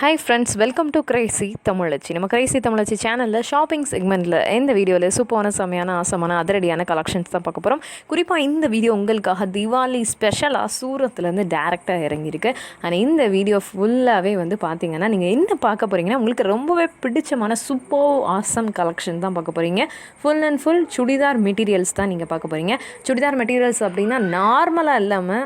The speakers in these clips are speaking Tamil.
Hi friends welcome to crazy Tamizhachi நம்ம கிரைசி தமிழச்சி சேனலில் ஷாப்பிங் செக்மெண்ட்டில் இந்த வீடியோவில் சூப்பரான செம்மையான ஆசமான அதிரடியான கலெக்ஷன்ஸ் தான் பார்க்க போகிறோம் குறிப்பாக இந்த வீடியோ உங்களுக்காக திவாலி ஸ்பெஷலாக சூரத்துலேருந்து டேரெக்டாக இறங்கியிருக்கு. அண்ட் இந்த வீடியோ ஃபுல்லாகவே வந்து பார்த்தீங்கன்னா நீங்கள் என்ன பார்க்க போகிறீங்கன்னா உங்களுக்கு ரொம்பவே பிடிச்சமான சூப்பர் ஆசம் கலெக்ஷன் தான் பார்க்க போகிறீங்க full and full churidar materials தான் நீங்கள் பார்க்க போகிறீங்க சுடிதார் மெட்டீரியல்ஸ் அப்படின்னா நார்மலாக இல்லாமல்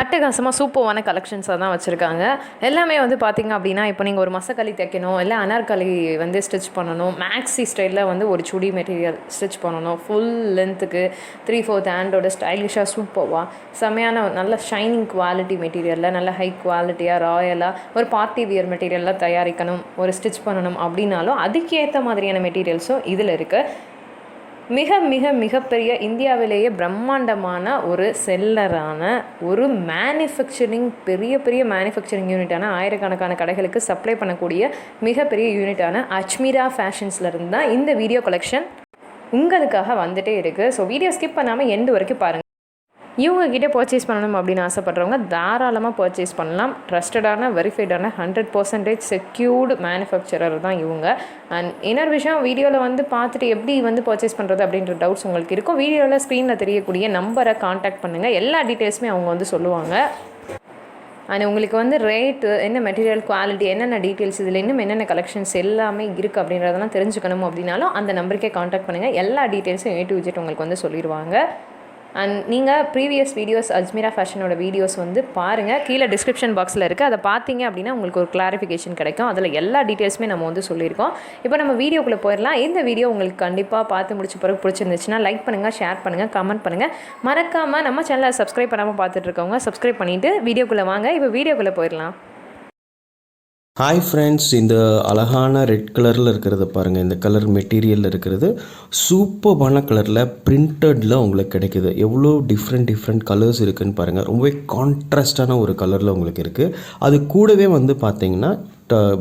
அட்டகாசமாக சூப்பரான கலெக்ஷன்ஸாக தான் வச்சுருக்காங்க. எல்லாமே வந்து பார்த்திங்க அப்படின்னா இப்போ நீங்கள் ஒரு மசக்களி தைக்கணும் இல்லை அனார்கலி வந்து ஸ்டிச் பண்ணணும் மேக்ஸி ஸ்டைலில் வந்து ஒரு சுடி மெட்டீரியல் ஸ்டிச் பண்ணணும் ஃபுல் லென்த்துக்கு த்ரீ ஃபோர்த் ஹேண்டோட ஸ்டைலிஷாக சூப்பராக செமையான நல்ல ஷைனிங் குவாலிட்டி மெட்டீரியலில் நல்ல ஹை குவாலிட்டியாக ராயலாக ஒரு பார்ட்டி வியர் மெட்டீரியலாக தயாரிக்கணும் ஒரு ஸ்டிச் பண்ணணும் அப்படின்னாலும் அதுக்கேற்ற மாதிரியான மெட்டீரியல்ஸும் இதில் இருக்குது மிக மிக மிகப்பெரிய இந்தியாவிலேயே பிரம்மாண்டமான ஒரு செல்லரான ஒரு மேனுஃபேக்சரிங் பெரிய பெரிய மேனுஃபேக்சரிங் யூனிட்டான ஆயிரக்கணக்கான கடைகளுக்கு சப்ளை பண்ணக்கூடிய மிகப்பெரிய யூனிட்டான அஜ்மீரா ஃபேஷன்ஸ்லேருந்து தான் இந்த வீடியோ கலெக்ஷன் உங்களுக்காக வந்துட்டே இருக்குது ஸோ வீடியோ ஸ்கிப் பண்ணாமல் எண்டு வரைக்கும் பாருங்கள் இவங்க கிட்டே பர்ச்சேஸ் பண்ணணும் அப்படின்னு ஆசைப்பட்றவங்க தாராளமாக பர்ச்சேஸ் பண்ணலாம். ட்ரஸ்டடான வெரிஃபைடான ஹண்ட்ரட் பர்சன்டேஜ் செக்யூர்டு மேனுஃபேக்சரர் தான் இவங்க. அண்ட் இன்னொரு விஷயம் வீடியோவில் வந்து பார்த்துட்டு எப்படி வந்து பர்ச்சேஸ் பண்ணுறது அப்படின்ற டவுட்ஸ் உங்களுக்கு இருக்கும். வீடியோவில் ஸ்க்ரீனில் தெரியக்கூடிய நம்பரை காண்டாக்ட் பண்ணுங்கள் எல்லா டீட்டெயில்ஸுமே அவங்க வந்து சொல்லுவாங்க. அண்ட் உங்களுக்கு வந்து ரேட்டு என்ன மெட்டீரியல் குவாலிட்டி என்னென்ன டீட்டெயில்ஸ் இதில் இன்னும் என்னென்ன கலெக்ஷன்ஸ் எல்லாமே இருக்குது அப்படின்றதெல்லாம் தெரிஞ்சுக்கணும் அப்படின்னாலும் அந்த நம்பருக்கே காண்டாக்ட் பண்ணுங்கள் எல்லா டீட்டெயில்ஸும் ஏ டு விஜெட் உங்களுக்கு வந்து சொல்லிடுவாங்க அண்ட் நீங்கள் ப்ரீவியஸ் வீடியோஸ் அஜ்மீரா ஃபேஷனோட வீடியோஸ் வந்து பாருங்கள் கீழே டிஸ்கிரிப்ஷன் பாக்ஸில் இருக்குது அதை பார்த்தீங்க அப்படின்னா உங்களுக்கு ஒரு கிளாரிஃபிகேஷன் கிடைக்கும். அதில் எல்லா டீட்டெயில்ஸுமே நம்ம வந்து சொல்லியிருக்கோம். இப்போ நம்ம வீடியோக்குள்ளே போயிடலாம் இந்த வீடியோ உங்களுக்கு கண்டிப்பாக பார்த்து முடிச்ச பிறகு பிடிச்சிருந்துச்சுன்னா லைக் பண்ணுங்கள் ஷேர் பண்ணுங்கள் கமெண்ட் பண்ணுங்கள் மறக்காமல் நம்ம சேனலை சப்ஸ்கிரைப் பண்ணாமல் பார்த்துட்ருக்கவங்க சப்ஸ்கிரைப் பண்ணிவிட்டு வீடியோக்குள்ளே வாங்க. இப்போ வீடியோக்குள்ளே போயிடலாம் ஹாய் ஃப்ரெண்ட்ஸ் இந்த அழகான ரெட் கலரில் இருக்கிறத பாருங்கள் இந்த கலர் மெட்டீரியலில் இருக்கிறது. சூப்பர்பான கலரில் பிரிண்டடில் உங்களுக்கு கிடைக்குது. எவ்வளோ டிஃப்ரெண்ட் டிஃப்ரெண்ட் கலர்ஸ் இருக்குதுன்னு பாருங்கள் ரொம்பவே கான்ட்ராஸ்டான ஒரு கலரில் உங்களுக்கு இருக்குது அது கூடவே வந்து பார்த்தீங்கன்னா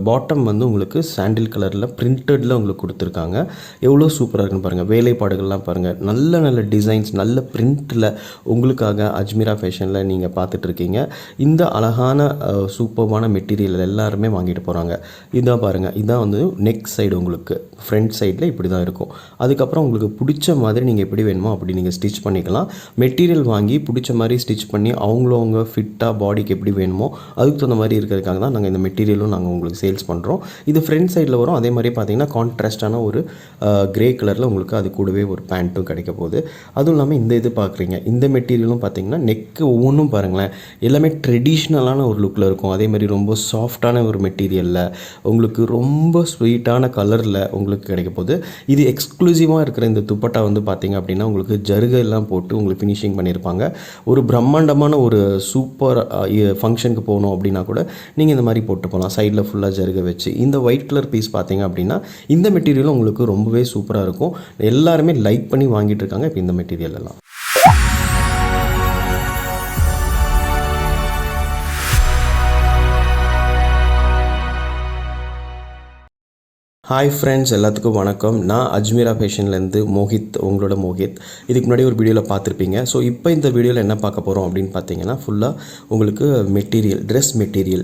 பாட்டம் வந்து உங்களுக்கு சாண்டில் கலரில் பிரிண்டடில் உங்களுக்கு கொடுத்துருக்காங்க. எவ்வளோ சூப்பராக இருக்குன்னு பாருங்கள் வேலைப்பாடுகள்லாம் பாருங்கள் நல்ல நல்ல டிசைன்ஸ் நல்ல பிரிண்ட்டில் உங்களுக்காக அஜ்மீரா ஃபேஷனில் நீங்கள் பார்த்துட்ருக்கீங்க. இந்த அழகான சூப்பர்வான மெட்டீரியல் எல்லாருமே வாங்கிட்டு போகிறாங்க இதான் பாருங்கள் இதான் வந்து நெக் சைடு உங்களுக்கு. ஃப்ரண்ட் சைடில் இப்படி தான் இருக்கும். அதுக்கப்புறம் உங்களுக்கு பிடிச்ச மாதிரி நீங்கள் எப்படி வேணுமோ அப்படி நீங்கள் ஸ்டிச் பண்ணிக்கலாம். மெட்டீரியல் வாங்கி பிடிச்ச மாதிரி ஸ்டிச் பண்ணி அவங்களவங்க ஃபிட்டாக பாடிக்கு எப்படி வேணுமோ அதுக்கு தகுந்த மாதிரி இருக்கிறதுக்காக தான் நாங்கள் இந்த மெட்டீரியலும் நாங்கள் உங்களுக்கு சேல்ஸ் பண்ணுறோம் இது ஃப்ரண்ட் சைடில் வரும். அதே மாதிரி பார்த்தீங்கன்னா கான்ட்ராஸ்டான ஒரு கிரே கலரில் உங்களுக்கு அது கூடவே ஒரு பேண்ட்டும் கிடைக்க போகுது. அதுவும் இல்லாமல் இந்த இது பார்க்குறீங்க. இந்த மெட்டீரியலும் பார்த்தீங்கன்னா நெக்கு ஒவ்வொன்றும் பாருங்களேன். எல்லாமே ட்ரெடிஷ்னலான ஒரு லுக்கில் இருக்கும். அதே மாதிரி ரொம்ப சாஃப்டான ஒரு மெட்டீரியலில் உங்களுக்கு ரொம்ப ஸ்வீட்டான கலரில் உங்களுக்கு கிடைக்க போகுது. இது எக்ஸ்க்ளூசிவாக இருக்கிற இந்த துப்பட்டா வந்து பார்த்தீங்க அப்படின்னா உங்களுக்கு ஜருகெல்லாம் போட்டு உங்களுக்கு ஃபினிஷிங் பண்ணியிருப்பாங்க. ஒரு பிரம்மாண்டமான ஒரு சூப்பர் ஃபங்க்ஷனுக்கு போகணும் அப்படின்னா கூட நீங்கள் இந்த மாதிரி போட்டு போகலாம் சைடில் ஃபுல்லாக ஜருக வச்சு இந்த ஒயிட் கலர் பீஸ் பார்த்தீங்க அப்படின்னா இந்த மெட்டீரியலும் உங்களுக்கு ரொம்பவே சூப்பராக இருக்கும். எல்லாருமே லைக் பண்ணி வாங்கிட்டு இருக்காங்க இப்போ இந்த மெட்டீரியல் எல்லாம் ஹாய் ஃப்ரெண்ட்ஸ் எல்லாத்துக்கும் வணக்கம். நான் அஜ்மீரா ஃபேஷன்லேருந்து மோஹித் உங்களோட மோஹித். இதுக்கு முன்னாடி ஒரு வீடியோவில் பார்த்துருப்பீங்க. ஸோ இப்போ இந்த வீடியோவில் என்ன பார்க்க போகிறோம் அப்படின்னு பார்த்தீங்கன்னா ஃபுல்லாக உங்களுக்கு மெட்டீரியல் ட்ரெஸ் மெட்டீரியல்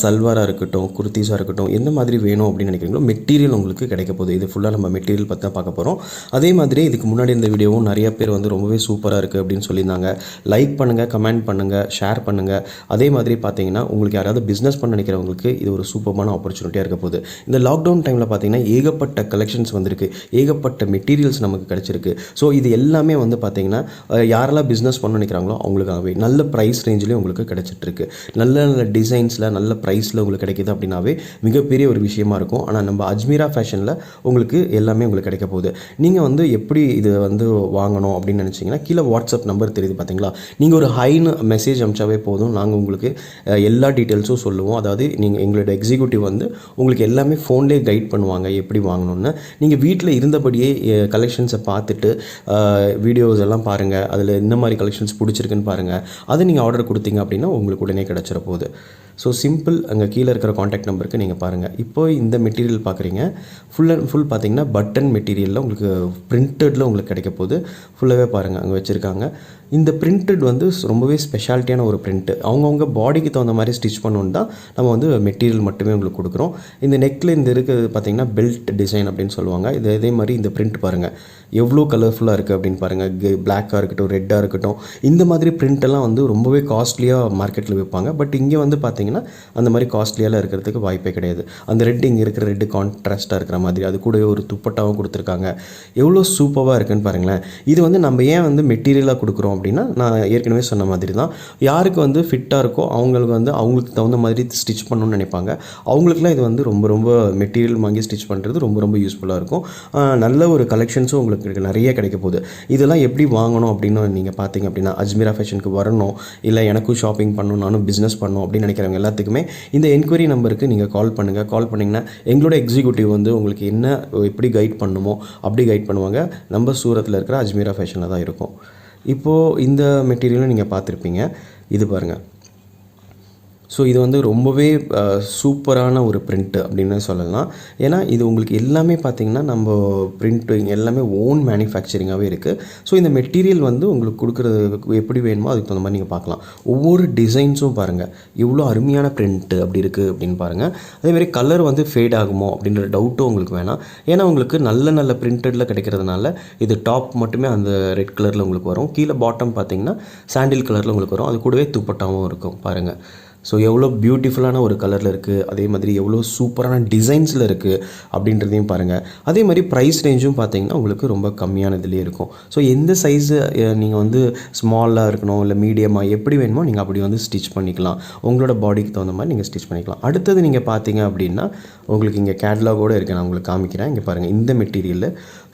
சல்வாராக இருக்கட்டும் குர்த்திஸாக இருக்கட்டும் எந்த மாதிரி வேணும் அப்படின்னு நினைக்கிறீங்களோ மெட்டீரியல் உங்களுக்கு கிடைக்க போகுது. இது ஃபுல்லாக நம்ம மெட்டீரியல் பற்றி தான் பார்க்க போகிறோம் அதே மாதிரி இதுக்கு முன்னாடி இந்த வீடியோவும் நிறைய பேர் வந்து ரொம்பவே சூப்பராக இருக்குது அப்படின்னு சொல்லியிருந்தாங்க. லைக் பண்ணுங்கள் கமெண்ட் பண்ணுங்கள் ஷேர் பண்ணுங்கள் அதே மாதிரி பார்த்தீங்கன்னா உங்களுக்கு யாராவது பிஸ்னஸ் பண்ண நினைக்கிறவங்களுக்கு இது ஒரு சூப்பரான ஆப்பர்ச்சுனிட்டியாக இருக்க போகுது. இந்த லாக்டவுன் டைமில் பார்த்தீங்கன்னா ஏகப்பட்ட கலெக்ஷன்ஸ் வந்திருக்கு. ஏகப்பட்ட மெட்டீரியல்ஸ் நமக்கு கிடச்சிருக்கு. ஸோ இது எல்லாமே வந்து பார்த்திங்கன்னா யாரெல்லாம் பிஸ்னஸ் பண்ண நினைக்கிறாங்களோ அவங்களுக்காகவே நல்ல ப்ரைஸ் ரேஞ்சிலே உங்களுக்கு கிடச்சிட்ருக்கு. நல்ல நல்ல டிசைன்ஸில் நல்ல ப்ரைஸில் உங்களுக்கு கிடைக்கிது அப்படின்னாவே மிகப்பெரிய ஒரு விஷயமா இருக்கும். ஆனால் நம்ம அஜ்மீரா ஃபேஷனில் உங்களுக்கு எல்லாமே உங்களுக்கு கிடைக்க போகுது. நீங்கள் வந்து எப்படி இது வந்து வாங்கணும் அப்படின்னு நினச்சிங்கன்னா கீழே வாட்ஸ்அப் நம்பர் தெரியுது பார்த்தீங்களா? நீங்கள் ஒரு ஹைன்னு மெசேஜ் அமிச்சாவே போதும். நாங்கள் உங்களுக்கு எல்லா டீட்டெயில்ஸும் சொல்லுவோம். அதாவது நீங்கள் எங்களோட எக்ஸிக்யூட்டிவ் வந்து உங்களுக்கு எல்லாமே ஃபோன்லேயே கைட் பண்ணுவாங்க எப்படி வாங்கணும்னு. நீங்கள் வீட்டில் இருந்தபடியே கலெக்ஷன்ஸை பார்த்துட்டு வீடியோஸ் எல்லாம் பாருங்கள் அதில் இந்த மாதிரி கலெக்ஷன்ஸ் பிடிச்சிருக்குன்னு பாருங்கள் அதை நீங்கள் ஆர்டர் கொடுத்தீங்க அப்படின்னா உங்களுக்கு உடனே கிடச்சிட போகுது. ஸோ சிம்பிள் அங்கே கீழே இருக்கிற காண்டாக்ட் நம்பருக்கு நீங்கள் பாருங்கள் இப்போ இந்த மெட்டீரியல் பார்க்குறீங்க ஃபுல் அண்ட் ஃபுல் பார்த்தீங்கன்னா பட்டன் மெட்டீரியலில் உங்களுக்கு பிரிண்டடில் உங்களுக்கு கிடைக்க போகுது. ஃபுல்லாகவே பாருங்கள் அங்கே வச்சுருக்காங்க. இந்த பிரிண்டட் வந்து ரொம்பவே ஸ்பெஷாலிட்டியான ஒரு பிரிண்ட்டு அவங்கவுங்க பாடிக்கு தகுந்த மாதிரி ஸ்டிச் பண்ணணும் தான் நம்ம வந்து மெட்டீரியல் மட்டுமே உங்களுக்கு கொடுக்குறோம். இந்த நெக்கில் இந்த இருக்கிறது பார்த்தீங்கன்னா பெல்ட் டிசைன் அப்படின்னு சொல்லுவாங்க. இது இதே மாதிரி இந்த பிரிண்ட் பாருங்கள் எவ்வளோ கலர்ஃபுல்லாக இருக்குது அப்படின்னு பாருங்கள் பிளாக்காக இருக்கட்டும் ரெட்டாக இருக்கட்டும். இந்த மாதிரி பிரிண்ட்டெல்லாம் வந்து ரொம்பவே காஸ்ட்லியாக மார்க்கெட்டில் விற்பாங்க பட் இங்கே வந்து பார்த்தீங்கன்னா அந்த மாதிரி காஸ்ட்லியாலாம் இருக்கிறதுக்கு வாய்ப்பே கிடையாது. அந்த ரெட் இங்கே இருக்கிற ரெட்டு கான்ட்ராஸ்ட்டாக இருக்கிற மாதிரி அது கூட ஒரு துப்பட்டாவும் கொடுத்துருக்காங்க. எவ்வளோ சூப்பராக இருக்குன்னு பாருங்களேன். இது வந்து நம்ம ஏன் வந்து மெட்டீரியலாக கொடுக்குறோம் அப்படின்னா நான் ஏற்கனவே சொன்ன மாதிரி தான். யாருக்கு வந்து ஃபிட்டாக இருக்கோ அவங்களுக்கு வந்து அவங்களுக்கு தகுந்த மாதிரி ஸ்டிச் பண்ணணும்னு நினைப்பாங்க. அவங்களுக்குலாம் இது வந்து ரொம்ப ரொம்ப மெட்டீரியல் வாங்கி ஸ்டிச் பண்ணுறது ரொம்ப ரொம்ப யூஸ்ஃபுல்லாக இருக்கும். நல்ல ஒரு கலெக்ஷன்ஸும் உங்களுக்கு உங்களுக்கு நிறைய கிடைக்க போகுது. இதெல்லாம் எப்படி வாங்கணும் அப்படின்னு நீங்கள் பார்த்தீங்க அப்படின்னா அஜ்மீரா ஃபேஷனுக்கு வரணும் இல்லை எனக்கும் ஷாப்பிங் பண்ணணும் நானும் பிஸ்னஸ் பண்ணணும் அப்படின்னு நினைக்கிறவங்க எல்லாத்துக்குமே இந்த என்கொயரி நம்பருக்கு நீங்கள் கால் பண்ணுங்கள் கால் பண்ணிங்கன்னா எங்களோட எக்ஸிக்யூட்டிவ் வந்து உங்களுக்கு என்ன எப்படி கைட் பண்ணுமோ அப்படி கைட் பண்ணுவாங்க. நம்ம சூரத்தில் இருக்கிற அஜ்மீரா ஃபேஷனில் தான் இருக்கும். இப்போது இந்த மெட்டீரியலும் நீங்கள் பார்த்துருப்பீங்க. இது பாருங்கள் ஸோ இது வந்து ரொம்பவே சூப்பரான ஒரு பிரிண்ட்டு அப்படின்னு சொல்லலாம். ஏன்னா இது உங்களுக்கு எல்லாமே பார்த்தீங்கன்னா நம்ம பிரிண்டிங் எல்லாமே ஓன் மேனுஃபேக்சரிங்காகவே இருக்குது ஸோ இந்த மெட்டீரியல் வந்து உங்களுக்கு கொடுக்குறது எப்படி வேணுமோ அதுக்கு தகுந்த மாதிரி நீங்கள் பார்க்கலாம் ஒவ்வொரு டிசைன்ஸும் பாருங்கள் இவ்வளோ அருமையான பிரிண்ட்டு அப்படி இருக்குது அப்படின்னு பாருங்கள் அதேமாதிரி கலர் வந்து ஃபேட் ஆகுமோ அப்படின்ற டவுட்டும் உங்களுக்கு வேணாம். ஏன்னா உங்களுக்கு நல்ல நல்ல பிரிண்டடில் கிடைக்கிறதுனால இது டாப் மட்டுமே அந்த ரெட் கலரில் உங்களுக்கு வரும். கீழே பாட்டம் பார்த்தீங்கன்னா சாண்டில் கலரில் உங்களுக்கு வரும். அது கூடவே துப்பட்டாவும் இருக்கும் பாருங்கள் ஸோ எவ்வளோ பியூட்டிஃபுல்லான ஒரு கலரில் இருக்குது அதே மாதிரி எவ்வளோ சூப்பரான டிசைன்ஸில் இருக்குது அப்படின்றதையும் பாருங்கள் அதே மாதிரி ப்ரைஸ் ரேஞ்சும் பார்த்தீங்கன்னா உங்களுக்கு ரொம்ப கம்மியானதுலேயே இருக்கும். ஸோ எந்த சைஸு நீங்கள் வந்து ஸ்மாலாக இருக்கணும் இல்லை மீடியமாக எப்படி வேணுமோ நீங்கள் அப்படி வந்து ஸ்டிச் பண்ணிக்கலாம். உங்களோட பாடிக்கு தகுந்த மாதிரி நீங்கள் ஸ்டிச் பண்ணிக்கலாம். அடுத்தது நீங்கள் பார்த்தீங்க அப்படின்னா உங்களுக்கு இங்கே கேட்லாகோடு இருக்குது நான் உங்களுக்கு காமிக்கிறேன். இங்கே பாருங்கள் இந்த மெட்டீரியலில்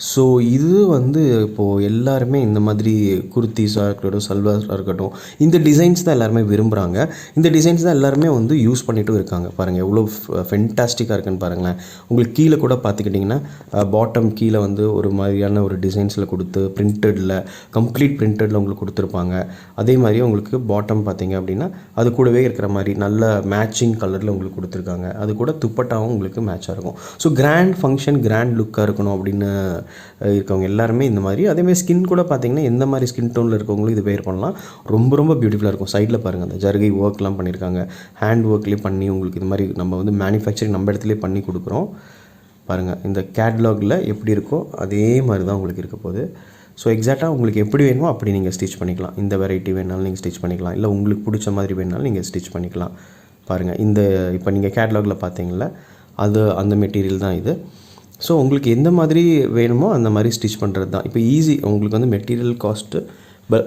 ஸோ இது வந்து இப்போது எல்லாருமே இந்த மாதிரி குர்த்திஸாக இருக்கட்டும் சல்வாஸாக இருக்கட்டும் இந்த டிசைன்ஸ் தான் எல்லாருமே விரும்புகிறாங்க இந்த டிசைன்ஸ் தான் எல்லாருமே வந்து யூஸ் பண்ணிட்டும் இருக்காங்க. பாருங்கள் எவ்வளோ ஃபென்டாஸ்டிக்காக இருக்குன்னு பாருங்களேன். உங்களுக்கு கீழே கூட பார்த்துக்கிட்டிங்கன்னா பாட்டம் கீழே வந்து ஒரு மாதிரியான ஒரு டிசைன்ஸில் கொடுத்து பிரிண்டடில் கம்ப்ளீட் பிரிண்டடில் உங்களுக்கு கொடுத்துருப்பாங்க. அதே மாதிரி உங்களுக்கு பாட்டம் பார்த்தீங்க அப்படின்னா அது கூடவே இருக்கிற மாதிரி நல்ல மேட்சிங் கலரில் உங்களுக்கு கொடுத்துருக்காங்க. அது கூட துப்பட்டாவும் உங்களுக்கு மேட்சாக இருக்கும். ஸோ கிராண்ட் ஃபங்க்ஷன் கிராண்ட் லுக்காக இருக்கணும் அப்படின்னு இருக்கவங்க எல்லாருமே இந்த மாதிரி. அதேமாதிரி ஸ்கின் கூட பார்த்தீங்கன்னா எந்த மாதிரி ஸ்கின் டோனில் இருக்கவங்களும் இது வேர் பண்ணலாம். ரொம்ப ரொம்ப பியூட்டிஃபுல்லாக இருக்கும். சைடில் பாருங்கள் அந்த ஜருகை ஒர்க்லாம் பண்ணியிருக்காங்க ஹேண்ட் ஒர்க்லேயே பண்ணி உங்களுக்கு இது மாதிரி நம்ம வந்து மேனுஃபேக்சரிங் நம்ம இடத்துலேயே பண்ணி கொடுக்குறோம். பாருங்கள் இந்த கேட்லாகில் எப்படி இருக்கோ அதே மாதிரி தான் உங்களுக்கு இருக்க போகுது. ஸோ எக்ஸாக்டாக உங்களுக்கு எப்படி வேணுமோ அப்படி நீங்கள் ஸ்டிச் பண்ணிக்கலாம். இந்த வெரைட்டி வேணாலும் நீங்கள் ஸ்டிச் பண்ணிக்கலாம். இல்லை உங்களுக்கு பிடிச்ச மாதிரி வேணாலும் நீங்கள் ஸ்டிச் பண்ணிக்கலாம். பாருங்கள் இந்த இப்போ நீங்கள் கேட்லாகில் பார்த்தீங்களா அது அந்த மெட்டீரியல் தான் இது. ஸோ உங்களுக்கு எந்த மாதிரி வேணுமோ அந்த மாதிரி ஸ்டிச் பண்ணுறது தான் இப்போ ஈஸி உங்களுக்கு வந்து material cost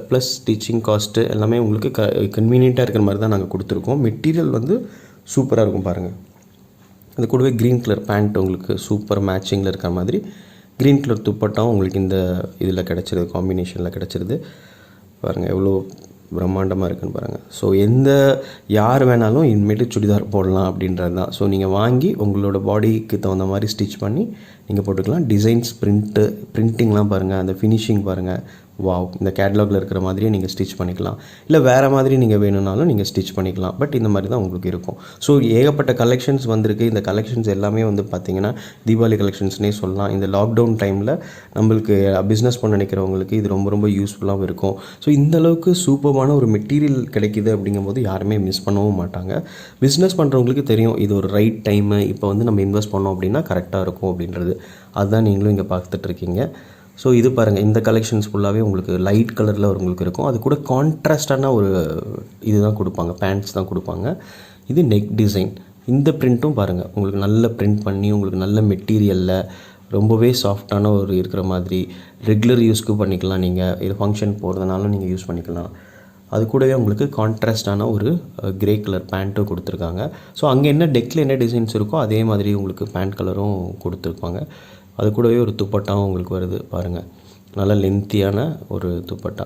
plus stitching cost எல்லாமே உங்களுக்கு க கன்வீனியண்ட்டாக இருக்கிற மாதிரி தான் நாங்கள் கொடுத்துருக்கோம். மெட்டீரியல் வந்து சூப்பராக இருக்கும் பாருங்கள் அது கூடவே க்ரீன் கலர் பேண்ட் உங்களுக்கு சூப்பர் மேட்சிங்கில் இருக்கிற மாதிரி க்ரீன் கலர் துப்பட்டாவும் உங்களுக்கு இந்த இதில் கிடச்சிருது காம்பினேஷனில் கிடச்சிருது. பாருங்கள் எவ்வளோ பிரம்மாண்டமாக இருக்குன்னு பாருங்கள் ஸோ எந்த யார் வேணாலும் இனிமேட்டு சுடிதார் போடலாம் அப்படின்றது தான். ஸோ நீங்கள் வாங்கி உங்களோட பாடிக்கு தகுந்த மாதிரி ஸ்டிச் பண்ணி நீங்கள் போட்டுக்கலாம். டிசைன்ஸ் பிரிண்ட்டு பிரிண்டிங்லாம் பாருங்கள் அந்த ஃபினிஷிங் பாருங்கள் வாவ் இந்த கேட்லாகில் இருக்கிற மாதிரியே நீங்கள் ஸ்டிச் பண்ணிக்கலாம். இல்லை வேறு மாதிரி நீங்கள் வேணும்னாலும் நீங்கள் ஸ்டிச் பண்ணிக்கலாம். பட் இந்த மாதிரி தான் உங்களுக்கு இருக்கும். ஸோ ஏகப்பட்ட கலெக்ஷன்ஸ் வந்திருக்கு. இந்த கலெக்ஷன்ஸ் எல்லாமே வந்து பார்த்திங்கன்னா தீபாவளி கலெக்ஷன்ஸ்னே சொல்லலாம். இந்த லாக்டவுன் டைமில் நம்மளுக்கு பிஸ்னஸ் பண்ண நினைக்கிறவங்களுக்கு இது ரொம்ப ரொம்ப யூஸ்ஃபுல்லாகவும் இருக்கும். ஸோ இந்த அளவுக்கு சூப்பரான ஒரு மெட்டீரியல் கிடைக்குது அப்படிங்கும்போது யாருமே மிஸ் பண்ணவும் மாட்டாங்க. பிஸ்னஸ் பண்ணுறவங்களுக்கு தெரியும் இது ஒரு ரைட் டைமு இப்போ வந்து நம்ம இன்வெஸ்ட் பண்ணோம் அப்படின்னா கரெக்டாக இருக்கும் அப்படின்றது. அதுதான் நீங்களும் இங்கே பார்த்துட்ருக்கீங்க ஸோ இது பாருங்கள் இந்த கலெக்ஷன்ஸ் ஃபுல்லாகவே உங்களுக்கு லைட் கலரில் உங்களுக்கு இருக்கும். அது கூட கான்ட்ராஸ்டான ஒரு இதுதான் கொடுப்பாங்க பேண்ட்ஸ் தான் கொடுப்பாங்க. இது நெக் டிசைன் இந்த பிரிண்ட்டும் பாருங்கள் உங்களுக்கு நல்ல பிரிண்ட் பண்ணி உங்களுக்கு நல்ல மெட்டீரியலில் ரொம்பவே சாஃப்டான ஒரு இருக்கிற மாதிரி ரெகுலர் யூஸ்க்கு பண்ணிக்கலாம் நீங்கள் இது ஃபங்க்ஷன் போகிறதுனாலும் நீங்கள் யூஸ் பண்ணிக்கலாம். அது கூடவே உங்களுக்கு கான்ட்ராஸ்டான ஒரு கிரே கலர் பேண்ட்டும் கொடுத்துருக்காங்க. ஸோ அங்கே என்ன டெக்கில் என்ன டிசைன்ஸ் இருக்கோ அதே மாதிரி உங்களுக்கு பேண்ட் கலரும் கொடுத்துருப்பாங்க. அது கூடவே ஒரு துப்பட்டாவும் உங்களுக்கு வருது பாருங்கள் நல்ல லென்த்தியான ஒரு துப்பட்டா.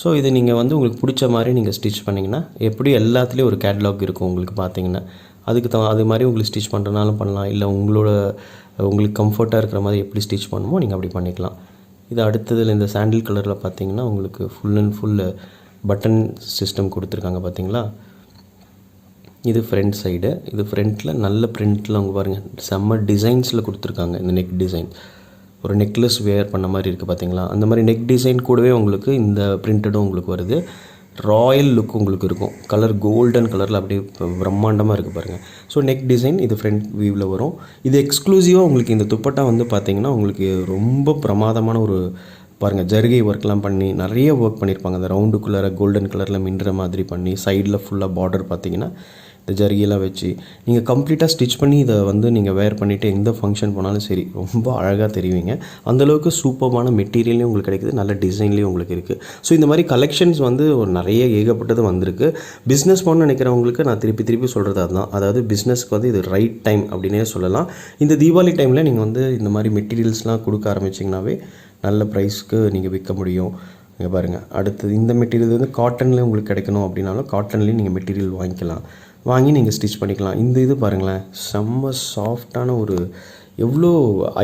ஸோ இது நீங்கள் வந்து உங்களுக்கு பிடிச்ச மாதிரி நீங்கள் ஸ்டிச் பண்ணிங்கன்னா எப்படி எல்லாத்துலேயும் ஒரு கேட்லாக் இருக்கும் உங்களுக்கு பார்த்தீங்கன்னா அதுக்கு த அது மாதிரி உங்களுக்கு ஸ்டிச் பண்ணுறனாலும் பண்ணலாம். இல்லை உங்களோட உங்களுக்கு கம்ஃபர்ட்டாக இருக்கிற மாதிரி எப்படி ஸ்டிச் பண்ணுமோ நீங்கள் அப்படி பண்ணிக்கலாம். இது அடுத்ததில் இந்த சாண்டில் கலரில் பார்த்தீங்கன்னா உங்களுக்கு full and full button system கொடுத்துருக்காங்க பார்த்தீங்களா இது ஃப்ரண்ட் சைடு இது ஃப்ரண்ட்டில் நல்ல ப்ரிண்ட்டில் அவங்க பாருங்கள் செம்ம டிசைன்ஸில் கொடுத்துருக்காங்க இந்த நெக் டிசைன் ஒரு நெக்லஸ் வேர் பண்ண மாதிரி இருக்குது பார்த்தீங்களா அந்த மாதிரி நெக் டிசைன் கூடவே உங்களுக்கு இந்த பிரிண்டடும் உங்களுக்கு வருது. ராயல் லுக் உங்களுக்கு இருக்கும். கலர் கோல்டன் கலரில் அப்படியே பிரம்மாண்டமாக இருக்குது பாருங்கள் ஸோ நெக் டிசைன் இது ஃப்ரண்ட் வியூவில் வரும். இது எக்ஸ்க்ளூசிவாக உங்களுக்கு இந்த துப்பட்டா வந்து பார்த்தீங்கன்னா உங்களுக்கு ரொம்ப பிரமாதமான ஒரு பாருங்கள் ஜருகை ஒர்க்லாம் பண்ணி நிறைய ஒர்க் பண்ணியிருப்பாங்க அந்த ரவுண்டுக்குள்ளார கோல்டன் கலரில் மின்ற மாதிரி பண்ணி சைடில் ஃபுல்லாக பார்டர் பார்த்தீங்கன்னா இந்த ஜரிகையெல்லாம் வச்சு நீங்கள் கம்ப்ளீட்டாக ஸ்டிச் பண்ணி இதை வந்து நீங்கள் வேர் பண்ணிவிட்டு எந்த ஃபங்க்ஷன் போனாலும் சரி ரொம்ப அழகாக தெரிவிங்க. அந்தளவுக்கு சூப்பர்மான மெட்டீரியல்லையும் உங்களுக்கு கிடைக்குது நல்ல டிசைன்லேயும் உங்களுக்கு இருக்குது ஸோ இந்த மாதிரி கலெக்ஷன்ஸ் வந்து ஒரு நிறைய ஏகப்பட்டது வந்திருக்கு. பிஸ்னஸ் பண்ண நினைக்கிறவங்களுக்கு நான் திருப்பி திருப்பி சொல்கிறது அதுதான். அதாவது பிஸ்னஸ்க்கு வந்து இது ரைட் டைம் அப்படின்னே சொல்லலாம். இந்த தீபாவளி டைமில் நீங்கள் வந்து இந்த மாதிரி மெட்டீரியல்ஸ்லாம் கொடுக்க ஆரம்பிச்சிங்கனாவே நல்ல ப்ரைஸ்க்கு நீங்கள் விற்க முடியும். இங்கே பாருங்கள் அடுத்தது இந்த மெட்டீரியல் வந்து காட்டன்லேயே உங்களுக்கு கிடைக்கணும் அப்படின்னாலும் காட்டன்லேயும் நீங்கள் மெட்டீரியல் வாங்கிக்கலாம். வாங்கி நீங்கள் ஸ்டிச் பண்ணிக்கலாம். இந்த இது பாருங்களேன். செம்ம சாஃப்டான ஒரு எவ்வளோ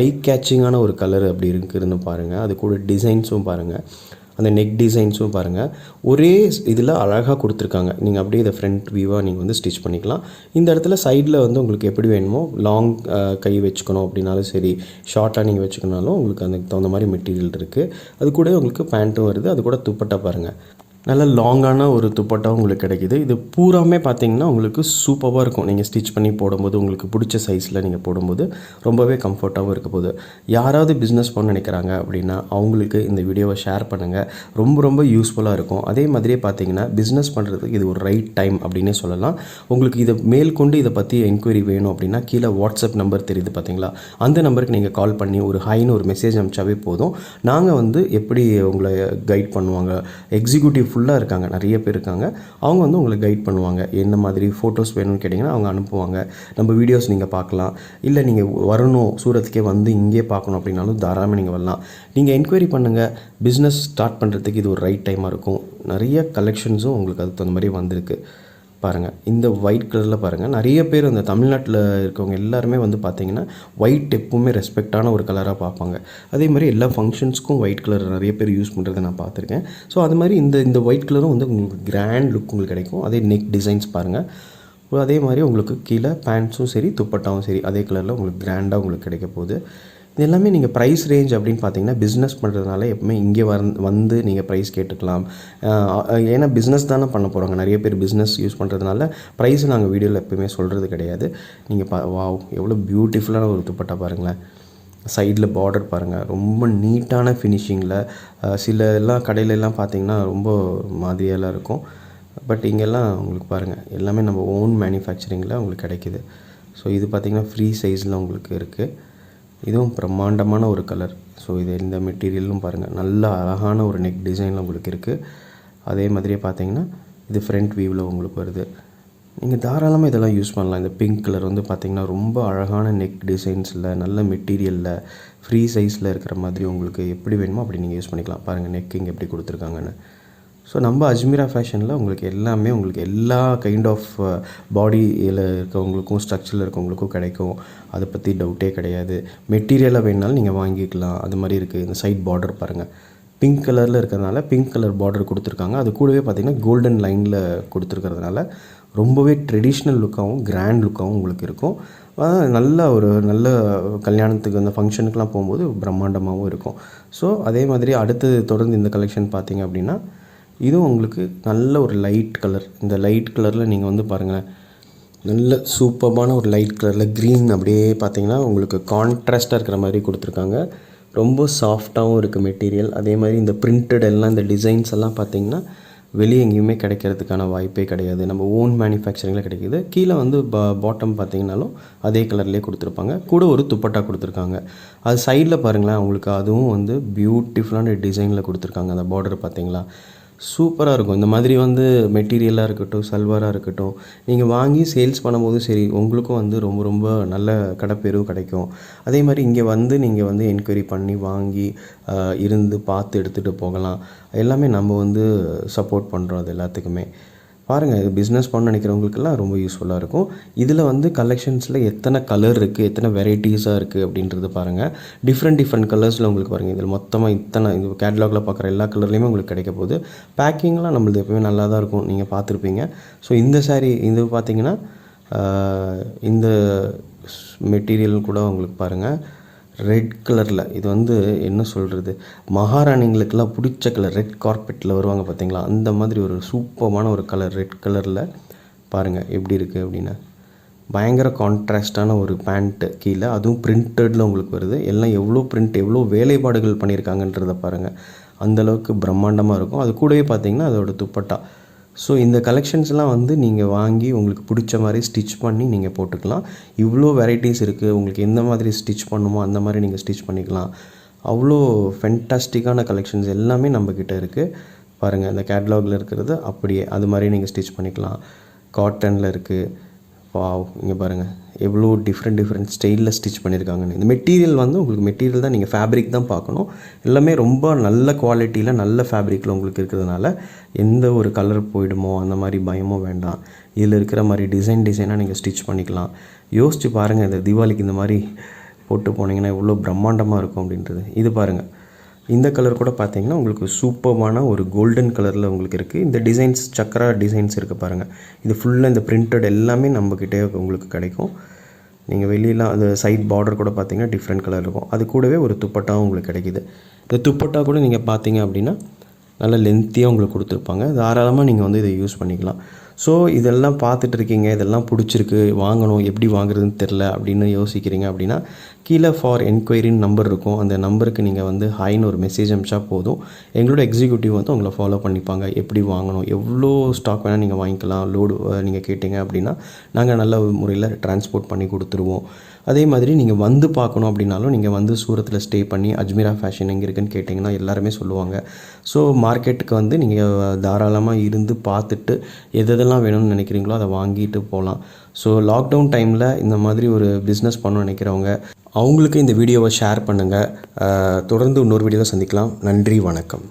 ஐ கேச்சிங்கான ஒரு கலர் அப்படி இருக்குதுன்னு பாருங்கள் அது கூட டிசைன்ஸும் பாருங்கள் அந்த நெக் டிசைன்ஸும் பாருங்கள் ஒரே இதில் அழகாக கொடுத்துருக்காங்க. நீங்கள் அப்படியே இதை ஃப்ரண்ட் வியூவாக நீங்கள் வந்து ஸ்டிச் பண்ணிக்கலாம். இந்த இடத்துல சைடில் வந்து உங்களுக்கு எப்படி வேணுமோ லாங் கை வச்சுக்கணும் அப்படின்னாலும் சரி ஷார்ட்டாக நீங்கள் வச்சுக்கணுனாலும் உங்களுக்கு அதுக்கு தகுந்த மாதிரி மெட்டீரியல் இருக்குது அது கூட உங்களுக்கு பேண்ட்டும் வருது. அது கூட துப்பட்டா பாருங்கள் நல்ல லாங்கான ஒரு துப்பட்டா உங்களுக்கு கிடைக்கிது. இது பூராமே பார்த்தீங்கன்னா உங்களுக்கு சூப்பராக இருக்கும். நீங்கள் ஸ்டிச் பண்ணி போடும்போது உங்களுக்கு பிடிச்ச சைஸில் நீங்கள் போடும்போது ரொம்பவே கம்ஃபர்ட்டாகவும் இருக்க போகுது. யாராவது பிஸ்னஸ் பண்ண நினைக்கிறாங்க அப்படின்னா அவங்களுக்கு இந்த வீடியோவை ஷேர் பண்ணுங்கள் ரொம்ப ரொம்ப யூஸ்ஃபுல்லாக இருக்கும். அதே மாதிரியே பார்த்தீங்கன்னா பிஸ்னஸ் பண்ணுறதுக்கு இது ஒரு ரைட் டைம் அப்படின்னே சொல்லலாம். உங்களுக்கு இதை மேல்கொண்டு இதை பற்றி என்கொயரி வேணும் அப்படின்னா கீழே வாட்ஸ்அப் நம்பர் தெரியுது பார்த்தீங்களா அந்த நம்பருக்கு நீங்கள் கால் பண்ணி ஒரு ஹைன்னு ஒரு மெசேஜ் அனுப்பிச்சாவே போதும். நாங்கள் வந்து எப்படி உங்களை கைட் பண்ணுவாங்க? எக்ஸிக்யூட்டிவ் ஃபுல்லாக இருக்காங்க. நிறைய பேர் இருக்காங்க. அவங்க வந்து உங்களை கைட் பண்ணுவாங்க. என்ன மாதிரி ஃபோட்டோஸ் வேணும்னு கேட்டிங்கன்னா அவங்க அனுப்புவாங்க. நம்ம வீடியோஸ் நீங்கள் பார்க்கலாம். இல்லை நீங்கள் வரணும் சூரத்துக்கே வந்து இங்கே பார்க்கணும் அப்படின்னாலும் தாராளமாக நீங்கள் வரலாம். நீங்கள் என்கொயரி பண்ணுங்கள் பிஸ்னஸ் ஸ்டார்ட் பண்ணுறதுக்கு இது ஒரு ரைட் டைமாக இருக்கும். நிறைய கலெக்ஷன்ஸும் உங்களுக்கு அதுக்கு தகுந்த மாதிரி வந்திருக்கு. பாருங்கள் இந்த ஒயிட் கலரில் பாருங்கள் நிறைய பேர் அந்த தமிழ்நாட்டில் இருக்கவங்க எல்லாருமே வந்து பார்த்தீங்கன்னா ஒயிட் எப்பவுமே ரெஸ்பெக்டான ஒரு கலராக பார்ப்பாங்க. அதே மாதிரி எல்லா ஃபங்க்ஷன்ஸ்க்கும் ஒயிட் கலர் நிறைய பேர் யூஸ் பண்ணுறதை நான் பார்த்துருக்கேன். ஸோ அது மாதிரி இந்த இந்த ஒயிட் கலரும் வந்து உங்களுக்கு கிராண்ட் லுக் உங்களுக்கு கிடைக்கும். அதே நெக் டிசைன்ஸ் பாருங்கள் அதே மாதிரி உங்களுக்கு கீழே பேண்ட்ஸும் சரி துப்பட்டாவும் சரி அதே கலரில் உங்களுக்கு கிராண்டாக உங்களுக்கு கிடைக்க போகுது. இது எல்லாமே நீங்கள் ப்ரைஸ் ரேஞ்ச் அப்படின்னு பார்த்தீங்கன்னா பிஸ்னஸ் பண்ணுறதுனால எப்பவுமே இங்கே வந் வந்து நீங்கள் ப்ரைஸ் கேட்டுக்கலாம். ஏன்னா பிஸ்னஸ் தானே பண்ண போகிறாங்க நிறைய பேர் பிஸ்னஸ் யூஸ் பண்ணுறதுனால ப்ரைஸ் நாங்கள் வீடியோவில் எப்பவுமே சொல்கிறது கிடையாது. நீங்கள் பா வாவ் எவ்வளோ பியூட்டிஃபுல்லான ஒரு துப்பட்டா பாருங்களேன். சைடில் பார்டர் பாருங்கள் ரொம்ப நீட்டான ஃபினிஷிங்கில் சில எல்லாம் கடையிலெல்லாம் பார்த்தீங்கன்னா ரொம்ப மாதிரியெல்லாம் இருக்கும். பட் இங்கெல்லாம் உங்களுக்கு பாருங்கள் எல்லாமே நம்ம ஓன் மேனுஃபேக்சரிங்கில் உங்களுக்கு கிடைக்கிது. ஸோ இது பார்த்திங்கன்னா ஃப்ரீ சைஸில் உங்களுக்கு இருக்குது இதுவும் பிரம்மாண்டமான ஒரு கலர் ஸோ இது இந்த மெட்டீரியலும் பாருங்கள் நல்ல அழகான ஒரு நெக் டிசைனில் உங்களுக்கு இருக்குது அதே மாதிரியே பார்த்தீங்கன்னா இது ஃப்ரண்ட் வியூவில் உங்களுக்கு வருது. நீங்கள் தாராளமாக இதெல்லாம் யூஸ் பண்ணலாம். இந்த பிங்க் கலர் வந்து பார்த்திங்கன்னா ரொம்ப அழகான நெக் டிசைன்ஸில் நல்ல மெட்டீரியலில் ஃப்ரீ சைஸில் இருக்கிற மாதிரி உங்களுக்கு எப்படி வேணுமோ அப்படி நீங்கள் யூஸ் பண்ணிக்கலாம். பாருங்கள் நெக் இங்கே எப்படி கொடுத்துருக்காங்கன்னு. ஸோ நம்ம அஜ்மீரா ஃபேஷனில் உங்களுக்கு எல்லாமே உங்களுக்கு எல்லா கைண்ட் ஆஃப் பாடியில் இருக்கவங்களுக்கும் ஸ்ட்ரக்சரில் இருக்கவங்களுக்கும் கிடைக்கும். அதை பற்றி டவுட்டே கிடையாது. மெட்டீரியலாக வேணுனாலும் நீங்கள் வாங்கிக்கலாம். அது மாதிரி இருக்குது இந்த சைட் பார்டர் பாருங்கள் பிங்க் கலரில் இருக்கிறதுனால பிங்க் கலர் பார்டர் கொடுத்துருக்காங்க. அது கூடவே பார்த்திங்கன்னா கோல்டன் லைனில் கொடுத்துருக்கிறதுனால ரொம்பவே ட்ரெடிஷ்னல் லுக்காகவும் கிராண்ட் லுக்காகவும் உங்களுக்கு இருக்கும். நல்ல ஒரு நல்ல கல்யாணத்துக்கு அந்த ஃபங்க்ஷனுக்குலாம் போகும்போது பிரம்மாண்டமாகவும் இருக்கும். ஸோ அதே மாதிரி அடுத்தது தொடர்ந்து இந்த கலெக்ஷன் பார்த்திங்க அப்படின்னா இதுவும் உங்களுக்கு நல்ல ஒரு லைட் கலர் இந்த லைட் கலரில் நீங்கள் வந்து பாருங்களேன். நல்ல சூப்பர்பான ஒரு லைட் கலரில் க்ரீன் அப்படியே பார்த்தீங்கன்னா உங்களுக்கு கான்ட்ராஸ்ட்டாக இருக்கிற மாதிரி கொடுத்துருக்காங்க. ரொம்ப சாஃப்டாகவும் இருக்குது மெட்டீரியல் அதே மாதிரி இந்த பிரிண்டட் எல்லாம் இந்த டிசைன்ஸ் எல்லாம் பார்த்தீங்கன்னா வெளியே எங்கேயுமே கிடைக்கிறதுக்கான வாய்ப்பே கிடையாது. நம்ம ஓன் மேனுஃபேக்சரிங்கில் கிடைக்கிது. கீழே வந்து பா பாட்டம் பார்த்திங்கனாலும் அதே கலர்லேயே கொடுத்துருப்பாங்க. கூட ஒரு துப்பட்டா கொடுத்துருக்காங்க. அது சைடில் பாருங்களேன் உங்களுக்கு அதுவும் வந்து பியூட்டிஃபுல்லான டிசைனில் கொடுத்துருக்காங்க. அந்த பார்டர் பார்த்திங்களா சூப்பராக இருக்கும். இந்த மாதிரி வந்து மெட்டீரியலாக இருக்கட்டும் சல்வாராக இருக்கட்டும் நீங்கள் வாங்கி சேல்ஸ் பண்ணும்போது சரி உங்களுக்கும் வந்து ரொம்ப ரொம்ப நல்ல கடைப்பேரும் கிடைக்கும். அதே மாதிரி இங்கே வந்து நீங்கள் வந்து என்கொயரி பண்ணி வாங்கி இருந்து பார்த்து எடுத்துகிட்டு போகலாம். எல்லாமே நம்ம வந்து சப்போர்ட் பண்ணுறோம் அது எல்லாத்துக்குமே. பாருங்கள் இது பிஸ்னஸ் பண்ண நினைக்கிறவங்களுக்கெல்லாம் ரொம்ப யூஸ்ஃபுல்லாக இருக்கும். இதில் வந்து கலெக்ஷன்ஸில் எத்தனை கலர் இருக்குது எத்தனை வெரைட்டிஸாக இருக்குது அப்படின்றது பாருங்கள் டிஃப்ரெண்ட் டிஃப்ரெண்ட் கலர்ஸில் உங்களுக்கு பாருங்கள் இதில் மொத்தமாக இத்தனை இந்த கேட்லாகில் பார்க்குற எல்லா கலர்லேயுமே உங்களுக்கு கிடைக்க போகுது. பேக்கிங்லாம் நம்மளது எப்பவுமே நல்லா தான் இருக்கும். நீங்கள் பார்த்துருப்பீங்க. ஸோ இந்த சாரீ இது பார்த்தீங்கன்னா இந்த மெட்டீரியல் கூட உங்களுக்கு பாருங்கள் ரெட் கலரில் இது வந்து என்ன சொல்கிறது மகாராணிங்களுக்கெல்லாம் பிடிச்ச கலர் ரெட் கார்பெட்டில் வருவாங்க பார்த்தீங்களா அந்த மாதிரி ஒரு சூப்பமான ஒரு கலர் ரெட் கலரில் பாருங்கள் எப்படி இருக்குது அப்படின்னு. பயங்கர கான்ட்ராஸ்டான ஒரு பேண்ட்டு கீழே அதுவும் பிரிண்டடில் உங்களுக்கு வருது. எல்லாம் எவ்வளோ பிரிண்ட் எவ்வளோ வேலைப்பாடுகள் பண்ணியிருக்காங்கன்றதை பாருங்கள் அந்தளவுக்கு பிரம்மாண்டமாக இருக்கும். அது கூடவே பார்த்தீங்கன்னா அதோடய துப்பட்டா. ஸோ இந்த கலெக்ஷன்ஸ்லாம் வந்து நீங்கள் வாங்கி உங்களுக்கு பிடிச்ச மாதிரி ஸ்டிச் பண்ணி நீங்கள் போட்டுக்கலாம். இவ்வளோ வெரைட்டிஸ் இருக்குது உங்களுக்கு எந்த மாதிரி ஸ்டிச் பண்ணுமோ அந்த மாதிரி நீங்கள் ஸ்டிச் பண்ணிக்கலாம். அவ்வளோ ஃபென்டாஸ்டிக்கான கலெக்ஷன்ஸ் எல்லாமே நம்மக்கிட்ட இருக்குது பாருங்கள் இந்த கேட்லாகில் இருக்கிறது அப்படியே அது மாதிரி நீங்கள் ஸ்டிச் பண்ணிக்கலாம். காட்டனில் இருக்குது வாவ் இங்கே பாருங்கள் எவ்வளோ டிஃப்ரெண்ட் டிஃப்ரெண்ட் ஸ்டைலில் ஸ்டிச் பண்ணியிருக்காங்கன்னு இந்த மெட்டீரியல் வந்து உங்களுக்கு மெட்டீரியல் தான் நீங்கள் ஃபேப்ரிக் தான் பார்க்கணும். எல்லாமே ரொம்ப நல்ல குவாலிட்டியில் நல்ல ஃபேப்ரிக்கில் உங்களுக்கு இருக்கிறதுனால எந்த ஒரு கலர் போயிடுமோ அந்த மாதிரி பயமும் வேண்டாம். இதில் இருக்கிற மாதிரி டிசைன் டிசைனாக நீங்கள் ஸ்டிச் பண்ணிக்கலாம். யோசிச்சு பாருங்கள் இந்த தீபாவளிக்கு இந்த மாதிரி போட்டு போனீங்கன்னா எவ்வளோ பிரம்மாண்டமாக இருக்கும் அப்படின்றது. இது பாருங்கள் இந்த கலர் கூட பார்த்தீங்கன்னா உங்களுக்கு சூப்பர்மான ஒரு கோல்டன் கலரில் உங்களுக்கு இருக்குது இந்த டிசைன்ஸ் சக்கரா டிசைன்ஸ் இருக்குது பாருங்கள் இது ஃபுல்லாக இந்த பிரிண்டட் எல்லாமே நம்மக்கிட்டே உங்களுக்கு கிடைக்கும். நீங்கள் வெளியில் அந்த சைட் பார்டர் கூட பார்த்தீங்கன்னா டிஃப்ரெண்ட் கலர் இருக்கும். அது கூடவே ஒரு துப்பட்டாவும் உங்களுக்கு கிடைக்குது. இந்த துப்பட்டா கூட நீங்கள் பார்த்தீங்க அப்படின்னா நல்ல லென்த்தியாக உங்களுக்கு கொடுத்துருப்பாங்க. தாராளமாக நீங்கள் வந்து இதை யூஸ் பண்ணிக்கலாம். ஸோ இதெல்லாம் பார்த்துட்டு இருக்கீங்க இதெல்லாம் பிடிச்சிருக்கு வாங்கணும் எப்படி வாங்குறதுன்னு தெரில அப்படின்னு யோசிக்கிறீங்க அப்படின்னா கீழே ஃபார் என்கொயரின்னு நம்பர் இருக்கும். அந்த நம்பருக்கு நீங்கள் வந்து ஹாய்னு ஒரு மெசேஜ் அனுப்பிச்சா போதும். எங்களோட எக்ஸிக்யூட்டிவ் வந்து உங்களை ஃபாலோ பண்ணிப்பாங்க. எப்படி வாங்கணும் எவ்வளோ ஸ்டாக் வேணால் நீங்கள் வாங்கிக்கலாம் லோடு நீங்கள் கேட்டிங்க அப்படின்னா நாங்கள் நல்ல முறையில் டிரான்ஸ்போர்ட் பண்ணி கொடுத்துருவோம். அதே மாதிரி நீங்கள் வந்து பார்க்கணும் அப்படின்னாலும் நீங்கள் வந்து சூரத்தில் ஸ்டே பண்ணி அஜ்மீரா ஃபேஷன் எங்கே இருக்குன்னு கேட்டிங்கன்னா எல்லாருமே சொல்லுவாங்க. ஸோ மார்க்கெட்டுக்கு வந்து நீங்கள் தாராளமாக இருந்து பார்த்துட்டு எதெல்லாம் வேணும்னு நினைக்கிறீங்களோ அதை வாங்கிட்டு போகலாம் ஸோ லாக்டவுன் டைமில் இந்த மாதிரி ஒரு பிஸ்னஸ் பண்ண நினைக்கிறவங்க அவங்களுக்கு இந்த வீடியோவை ஷேர் பண்ணுங்கள் தொடர்ந்து இன்னொரு வீடியோவை சந்திக்கலாம். நன்றி வணக்கம்.